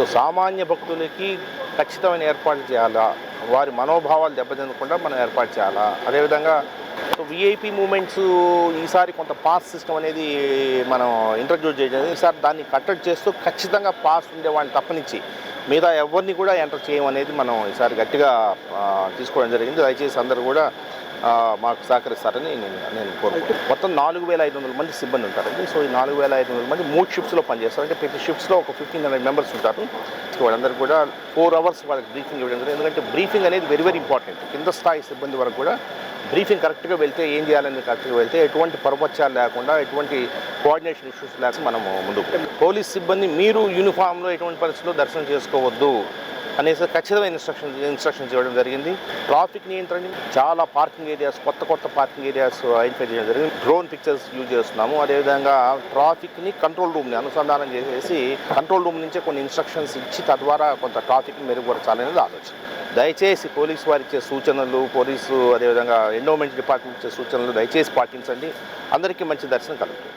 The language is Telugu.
సో సామాన్య భక్తులకి ఖచ్చితమైన ఏర్పాట్లు చేయాలా? వారి మనోభావాలు దెబ్బతినకుండా మనం ఏర్పాటు చేయాలా? అదేవిధంగా సో విఐపి మూమెంట్స్ ఈసారి కొంత పాస్ సిస్టమ్ అనేది మనం ఇంట్రడ్యూస్ చేయడం ఈసారి దాన్ని కట్టడి చేస్తూ ఖచ్చితంగా పాస్ ఉండే వాళ్ళని తప్పనించి మిగతా ఎవరిని కూడా ఎంటర్ చేయమనేది మనం ఈసారి గట్టిగా తీసుకోవడం జరిగింది. దయచేసి అందరూ కూడా మాకు సహకరిస్తారని నేను నేను కోరుకుంటున్నాను. మొత్తం నాలుగు వేల ఐదు వందల మంది సిబ్బంది ఉంటారండి. సో ఈ నాలుగు వేల ఐదు వందల మంది మూడు షిఫ్ట్స్లో పనిచేస్తారు. అంటే ప్రతి షిఫ్ట్స్లో ఒక ఫిఫ్టీన్ హండ్రెడ్ మెంబర్స్ ఉంటారు. సో వాళ్ళందరూ కూడా ఫోర్ అవర్స్ వాళ్ళకి బ్రీఫింగ్ ఇవ్వడం జరిగింది. ఎందుకంటే బ్రీఫింగ్ అనేది వెరీ వెరీ ఇంపార్టెంట్ కింద స్థాయి సిబ్బంది వరకు కూడా బ్రీఫింగ్ కరెక్ట్గా వెళ్తే ఏం చేయాలని కరెక్ట్గా వెళ్తే ఎటువంటి పరపత్యాలు లేకుండా ఎటువంటి కోఆర్డినేషన్ ఇష్యూస్ లేకుండా మనము ముందుకు పోలీస్ సిబ్బంది మీరు యూనిఫామ్లో ఎటువంటి పరిస్థితుల్లో దర్శనం చేసుకోవద్దు. అనేసి ఖచ్చితమైన ఇన్స్ట్రక్షన్ ఇన్స్ట్రక్షన్స్ ఇవ్వడం జరిగింది. ట్రాఫిక్ నియంత్రణ చాలా పార్కింగ్ ఏరియాస్ కొత్త కొత్త పార్కింగ్ ఏరియాస్ ఐడెంటిఫై చేయడం జరిగింది. డ్రోన్ పిక్చర్స్ యూజ్ చేస్తున్నాము. అదేవిధంగా ట్రాఫిక్ని కంట్రోల్ రూమ్ని అనుసంధానం చేసేసి కంట్రోల్ రూమ్ నుంచే కొన్ని ఇన్స్ట్రక్షన్స్ ఇచ్చి తద్వారా కొంత ట్రాఫిక్ని మెరుగుపరచాలనేది ఆలోచన. దయచేసి పోలీసు వారు ఇచ్చే సూచనలు పోలీసు అదేవిధంగా ఎండోమెంట్ డిపార్ట్మెంట్ ఇచ్చే సూచనలు దయచేసి పాటించండి. అందరికీ మంచి దర్శనం కలుగుతుంది.